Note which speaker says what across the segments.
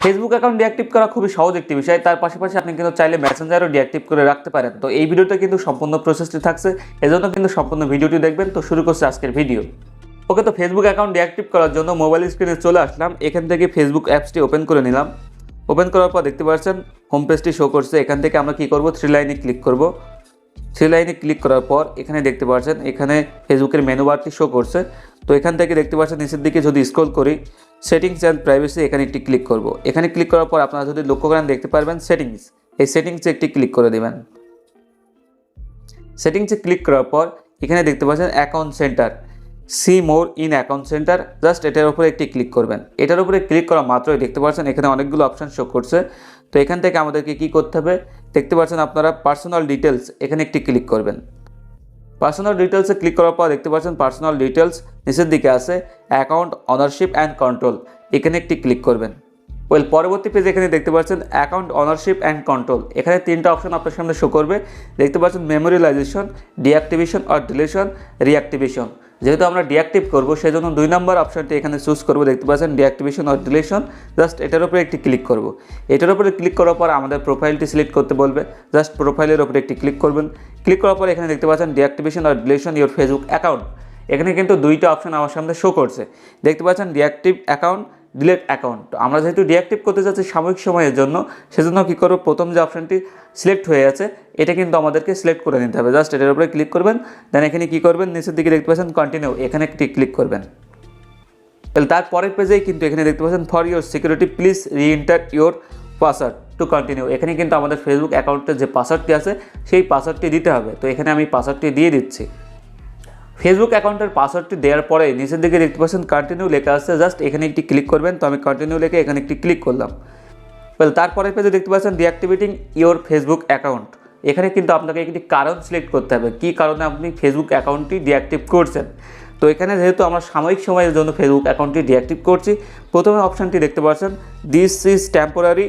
Speaker 1: Facebook account deactive করা খুবই সহজ একটি বিষয়। তার পাশাপাশি আপনি কিন্তু চাইলে মেসেঞ্জারও ডিঅ্যাক্টিভ করে রাখতে পারেন। তো এই ভিডিওতে কিন্তু সম্পূর্ণ প্রসেসটি থাকছে। এজন্য কিন্তু সম্পূর্ণ ভিডিওটি দেখবেন। তো শুরু করছে আজকের ভিডিও ওকে, তো ফেসবুক অ্যাকাউন্ট ডিঅ্যাক্টিভ করার জন্য মোবাইল স্ক্রিনে চলে আসলাম। এখান থেকে ফেসবুক অ্যাপসটি ওপেন করে নিলাম। ওপেন করার পর দেখতে পাচ্ছেন হোম পেজটি শো করছে। এখান থেকে আমরা কি করব? থ্রি লাইনে ক্লিক করব। থ্রি লাইনে ক্লিক করার পর এখানে দেখতে পাচ্ছেন, এখানে ফেসবুকের মেনু বারটি শো করছে। তো এখান থেকে দেখতে পাচ্ছেন, নিচের দিকে যদি স্ক্রল করি সেটিংস অ্যান্ড প্রাইভেসি এখানে একটি ক্লিক করব। এখানে ক্লিক করার পর আপনারা যদি লক্ষ্য করেন, দেখতে পারবেন সেটিংস এই সেটিংসে একটি ক্লিক করে দেবেন। সেটিংসে ক্লিক করার পর এখানে দেখতে পাচ্ছেন account centre see more in account centre just এটার উপরে একটি ক্লিক করবেন। এটার উপরে ক্লিক করা মাত্রই দেখতে পাচ্ছেন, এখানে অনেকগুলো অপশান শো করছে। তো এখান থেকে আমাদেরকে কি করতে হবে? দেখতে পাচ্ছেন আপনারা পার্সোনাল ডিটেলস এখানে একটি ক্লিক করবেন। পার্সোনাল ডিটেলসে ক্লিক করার পর দেখতে পাচ্ছেন পার্সোনাল ডিটেলস নিচের দিকে আছে অ্যাকাউন্ট অনারশিপ অ্যান্ড কন্ট্রোল এখানে একটি ক্লিক করবেন। ওয়েল পরবর্তী পেজে এখানে দেখতে পাচ্ছেন অ্যাকাউন্ট অনারশিপ অ্যান্ড কন্ট্রোল এখানে তিনটা অপশন আপনার সামনে শো করবে। দেখতে পাচ্ছেন মেমোরিলাইজেশন ডিঅ্যাক্টিভেশন আর ডিলেশন রিঅ্যাক্টিভেশন যেহেতু আমরা ডিঅ্যাক্টিভ করব সেই জন্য দুই নম্বর অপশনটি এখানে চুজ করব। দেখতে পাচ্ছেন ডিঅ্যাক্টিভেশন অর ডিলেশন জাস্ট এটার উপরে একটি ক্লিক করব। এটার উপরে ক্লিক করার পর আমাদের প্রোফাইলটি সিলেক্ট করতে বলবে। জাস্ট প্রোফাইলের উপরে একটি ক্লিক করবেন। ক্লিক করার পর এখানে দেখতে পাচ্ছেন deactivation or deletion your Facebook account এখানে কিন্তু দুইটা অপশন আমার সামনে শো করছে। দেখতে পাচ্ছেন ডিঅ্যাক্টিভ অ্যাকাউন্ট ডিলেট অ্যাকাউন্ট আমরা যেহেতু ডিঅ্যাক্টিভ করতে যাচ্ছি সাময়িক সময়ের জন্য, সেজন্য কী করব? প্রথম যে অপশানটি সিলেক্ট হয়ে আছে, এটা কিন্তু আমাদেরকে সিলেক্ট করে নিতে হবে। জাস্ট এটার উপরে ক্লিক করবেন দেন এখানে কী করবেন? নিচের দিকে দেখতে পাচ্ছেন কন্টিনিউ এখানে একটি ক্লিক করবেন। তাহলে তার পরের পেজেই কিন্তু এখানে দেখতে পাচ্ছেন for your security please reenter your password to continue এখানে কিন্তু আমাদের ফেসবুক অ্যাকাউন্টের যে পাসওয়ার্ডটি আছে, সেই পাসওয়ার্ডটি দিতে হবে। তো এখানে আমি পাসওয়ার্ডটি দিয়ে দিচ্ছি। ফেসবুক অ্যাকাউন্টের পাসওয়ার্ডটি দেওয়ার পরে নিচের দিকে দেখতে পাচ্ছেন কন্টিনিউ লেখা আছে জাস্ট এখানে একটি ক্লিক করবেন। তো আমি কন্টিনিউ লেখে এখানে একটি ক্লিক করলাম। ওয়েল তারপরের পেজে দেখতে পাচ্ছেন ডিঅ্যাক্টিভেটিং ইওর ফেসবুক অ্যাকাউন্ট এখানে কিন্তু আপনাকে একটি কারণ সিলেক্ট করতে হবে। কী কারণে আপনি ফেসবুক অ্যাকাউন্টটি ডিঅ্যাক্টিভ করছেন? তো এখানে যেহেতু আমরা সাময়িক সময়ের জন্য ফেসবুক অ্যাকাউন্টটি ডিঅ্যাক্টিভ করছি, প্রথমে অপশানটি দেখতে পাচ্ছেন this is temporary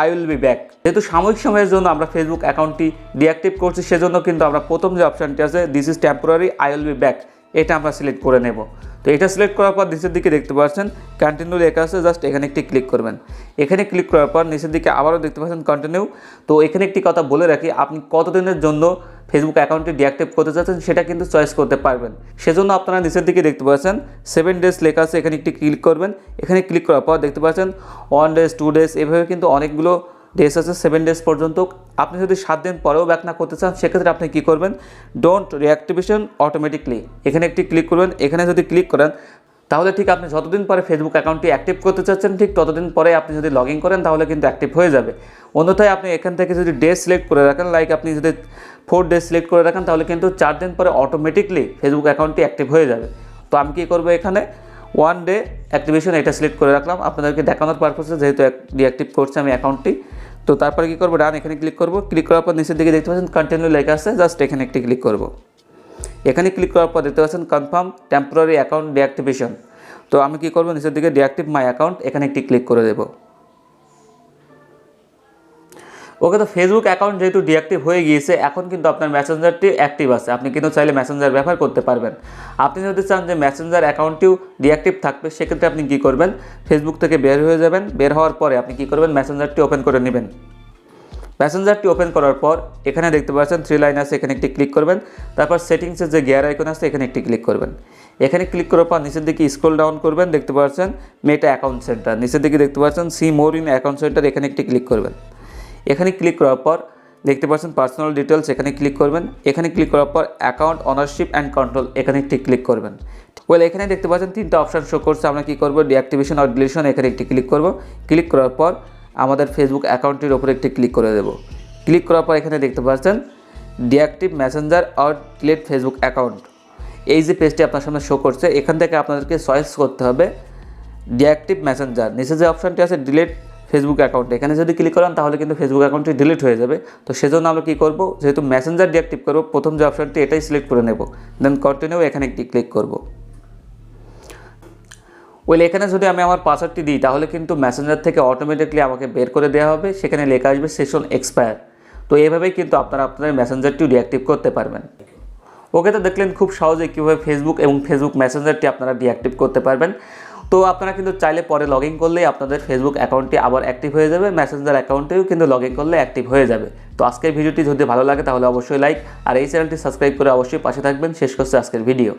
Speaker 1: I will be back যেহেতু সাময়িক সময়ের জন্য আমরা ফেসবুক অ্যাকাউন্টটি ডিঅ্যাক্টিভ করছি, সেজন্য কিন্তু আমরা প্রথম যে অপশানটি আছে this is temporary I will be back এটা আমরা সিলেক্ট করে নেব। তো এটা সিলেক্ট করার পর নিচের দিকে দেখতে পাচ্ছেন কন্টিনিউ লেখা আছে জাস্ট এখানে একটি ক্লিক করবেন। এখানে ক্লিক করার পর নিচের দিকে আবারও দেখতে পাচ্ছেন কন্টিনিউ তো এখানে একটি কথা বলে রাখি, আপনি কতদিনের জন্য ফেসবুক অ্যাকাউন্টটি ডিঅ্যাক্টিভ করতে চাচ্ছেন, সেটা কিন্তু চয়েস করতে পারবেন। সেজন্য আপনারা নিচের দিকে দেখতে পাচ্ছেন সেভেন ডেজ লেখা আছে, এখানে একটি ক্লিক করবেন। এখানে ক্লিক করার পর দেখতে পাচ্ছেন ওয়ান ডেজ টু ডেজ এভাবে কিন্তু অনেকগুলো ডেজ আছে সেভেন ডেজ পর্যন্ত। আপনি যদি সাত দিন পরেও ব্যাক না করতে চান, সেক্ষেত্রে আপনি কী করবেন? ডোন্ট রিঅ্যাক্টিভেশন অটোমেটিকলি এখানে একটি ক্লিক করবেন। এখানে যদি ক্লিক করেন, তাহলে ঠিক আপনি যতদিন পরে ফেসবুক অ্যাকাউন্টটি অ্যাক্টিভ করতে চাচ্ছেন, ঠিক ততদিন পরে আপনি যদি লগ ইন করেন, তাহলে কিন্তু অ্যাক্টিভ হয়ে যাবে। অন্যথায় আপনি এখান থেকে যদি ডে সিলেক্ট করে রাখেন লাইক আপনি যদি ফোর ডে সিলেক্ট করে রাখেন, তাহলে কিন্তু চার দিন পরে অটোমেটিকলি ফেসবুক অ্যাকাউন্টটি অ্যাক্টিভ হয়ে যাবে। তো আমি কী করব এখানে? ওয়ান ডে অ্যাক্টিভেশন এটা সিলেক্ট করে রাখলাম। আপনাদেরকে দেখানোর পারপাসে যেহেতু ডিঅ্যাক্টিভ করছে আমি অ্যাকাউন্টটি তো তারপরে কী করব? ডান এখানে ক্লিক করব। ক্লিক করার পর নিচের দিকে দেখতে পাচ্ছেন কন্টিনিউ লেখা আছে। জাস্ট এখানে একটি ক্লিক করব। এখানে ক্লিক করার পর দেখতে পাচ্ছেন কনফার্ম টেম্পোরারি অ্যাকাউন্ট ডিঅ্যাক্টিভেশন তো আমি কী করব? নিচের দিকে ডিঅ্যাক্টিভ মাই অ্যাকাউন্ট এখানে একটি ক্লিক করে দেবো। ওকে তো ফেসবুক অ্যাকাউন্ট যেহেতু ডিঅ্যাক্টিভ হয়ে গিয়েছে, এখন কিন্তু আপনার মেসেঞ্জারটি অ্যাক্টিভ আছে। আপনি কিন্তু চাইলে মেসেঞ্জার ব্যবহার করতে পারবেন। আপনি যদি চান যে মেসেঞ্জার অ্যাকাউন্টটিও ডিঅ্যাক্টিভ থাকবে, সেক্ষেত্রে আপনি কী করবেন? ফেসবুক থেকে বের হয়ে যাবেন। বের হওয়ার পরে আপনি কী করবেন? মেসেঞ্জারটি ওপেন করে নেবেন। প্যাসেঞ্জারটি ওপেন করার পর এখানে দেখতে পাচ্ছেন থ্রি লাইন আছে, এখানে একটি ক্লিক করবেন। তারপর সেটিংসের যে গিয়ার আইকন আছে, এখানে একটি ক্লিক করবেন। এখানে ক্লিক করার পর নিচের দিকে স্ক্রল ডাউন করবেন, দেখতে পাচ্ছেন মেটা অ্যাকাউন্ট সেন্টার নিচের দিকে দেখতে পাচ্ছেন see more in account centre এখানে একটি ক্লিক করবেন। এখানে ক্লিক করার পর দেখতে পাচ্ছেন পার্সোনাল ডিটেলস এখানে ক্লিক করবেন। এখানে ক্লিক করার পর অ্যাকাউন্ট অনারশিপ অ্যান্ড কন্ট্রোল এখানে একটি ক্লিক করবেন। ওয়েল এখানে দেখতে পাচ্ছেন তিনটা অপশান শো করছে। আমরা কী করব? ডিঅ্যাক্টিভেশন আর ডিলিশন এখানে একটি ক্লিক করব। ক্লিক করার পর আমাদের ফেসবুক অ্যাকাউন্টের উপরে একটি ক্লিক করে দেবো। ক্লিক করার পর এখানে দেখতে পাচ্ছেন ডিঅ্যাক্টিভ মেসেঞ্জার আর ডিলেট ফেসবুক অ্যাকাউন্ট এই যে পেজটি আপনার সামনে শো করছে, এখান থেকে আপনাদেরকে চয়েস করতে হবে। ডিঅ্যাক্টিভ মেসেঞ্জার নিচে যে অপশানটি আছে ডিলেট ফেসবুক অ্যাকাউন্ট এখানে যদি ক্লিক করেন, তাহলে কিন্তু ফেসবুক অ্যাকাউন্টটি ডিলিট হয়ে যাবে। তো সেজন্য আমরা কী করব? যেহেতু মেসেঞ্জার ডিঅ্যাক্টিভ করব, প্রথম যে অপশানটি এটাই সিলেক্ট করে নেব। দেন কন্টিনিউ এখানে একটি ক্লিক করব। ওয়েল এখানে যদি আমি আমার পাসওয়ার্ডটি দিই, তাহলে কিন্তু মেসেঞ্জার থেকে অটোমেটিকলি আমাকে বের করে দেওয়া হবে। সেখানে লেখা আসবে সেশন এক্সপায়ার তো এইভাবেই কিন্তু আপনারা আপনাদের মেসেঞ্জারটিও ডিঅ্যাক্টিভ করতে পারবেন। ওকে তো দেখলেন খুব সহজে কীভাবে ফেসবুক এবং ফেসবুক মেসেঞ্জারটি আপনারা ডিঅ্যাক্টিভ করতে পারবেন। তো আপনারা কিন্তু চাইলে পরে লগ ইন করলেই আপনাদের ফেসবুক অ্যাকাউন্টটি আবার অ্যাক্টিভ হয়ে যাবে মেসেঞ্জার অ্যাকাউন্টেও কিন্তু লগ ইন করলে অ্যাক্টিভ হয়ে যাবে। তো আজকের ভিডিওটি যদি ভালো লাগে তাহলে অবশ্যই লাইক আর এই চ্যানেলটি সাবস্ক্রাইব করে অবশ্যই পাশে থাকবেন। শেষ করছে আজকের ভিডিও